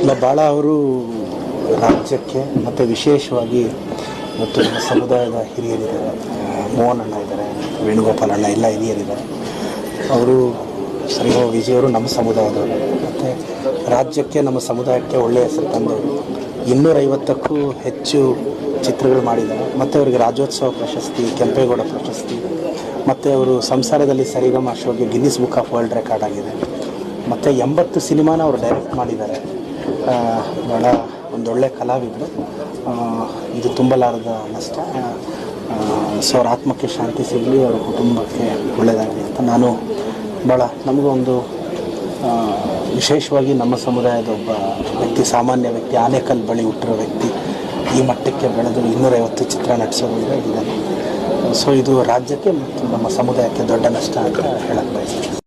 ಭಾಳ ಅವರು ರಾಜ್ಯಕ್ಕೆ ಮತ್ತು ವಿಶೇಷವಾಗಿ ಮತ್ತು ನಮ್ಮ ಸಮುದಾಯದ ಹಿರಿಯರಿದ್ದಾರೆ. ಮೋಹನ್ ಅಣ್ಣ ಇದ್ದಾರೆ, ವೇಣುಗೋಪಾಲ್ ಅಣ್ಣ, ಎಲ್ಲ ಹಿರಿಯರಿದ್ದಾರೆ. ಅವರು ಶ್ರೀ ವಿಜಯವರು ನಮ್ಮ ಸಮುದಾಯದವರು. ಮತ್ತು ರಾಜ್ಯಕ್ಕೆ, ನಮ್ಮ ಸಮುದಾಯಕ್ಕೆ ಒಳ್ಳೆಯ ಹೆಸರು ತಂದವರು ಇನ್ನೂರೈವತ್ತಕ್ಕೂ ಹೆಚ್ಚು ಚಿತ್ರಗಳು ಮಾಡಿದ್ದಾರೆ. ಮತ್ತು ಅವರಿಗೆ ರಾಜ್ಯೋತ್ಸವ ಪ್ರಶಸ್ತಿ, ಕೆಂಪೇಗೌಡ ಪ್ರಶಸ್ತಿ, ಮತ್ತು ಅವರು ಸಂಸಾರದಲ್ಲಿ Sarigama ಶೋಗೆ Guinness book of world record ಆಗಿದೆ. ಮತ್ತು ಎಂಬತ್ತು ಸಿನಿಮಾನ ಅವರು ಡೈರೆಕ್ಟ್ ಮಾಡಿದ್ದಾರೆ. ಭಾಳ ಒಂದೊಳ್ಳೆ ಕಲಾವಿದರು. ಇದು ತುಂಬಲಾರದ ನಷ್ಟ. ಸೊ ಅವ್ರ ಆತ್ಮಕ್ಕೆ ಶಾಂತಿ ಸಿಗಲಿ, ಅವ್ರ ಕುಟುಂಬಕ್ಕೆ ಒಳ್ಳೆಯದಾಗಲಿ ಅಂತ ನಾನು ಭಾಳ ನಮಗೊಂದು ವಿಶೇಷವಾಗಿ ನಮ್ಮ ಸಮುದಾಯದ ಒಬ್ಬ ವ್ಯಕ್ತಿ, ಸಾಮಾನ್ಯ ವ್ಯಕ್ತಿ, ಆನೇಕಲ್ ಬಳಿ ಹುಟ್ಟಿರೋ ವ್ಯಕ್ತಿ, ಈ ಮಟ್ಟಕ್ಕೆ ಬೆಳೆದು ಇನ್ನೂರೈವತ್ತು ಚಿತ್ರ ನಟಿಸೋದು ಇದೆ ಸೊ ಇದು ರಾಜ್ಯಕ್ಕೆ ಮತ್ತು ನಮ್ಮ ಸಮುದಾಯಕ್ಕೆ ದೊಡ್ಡ ನಷ್ಟ ಅಂತ ಹೇಳಕ್ಕೆ ಬಯಸ್ತೀನಿ.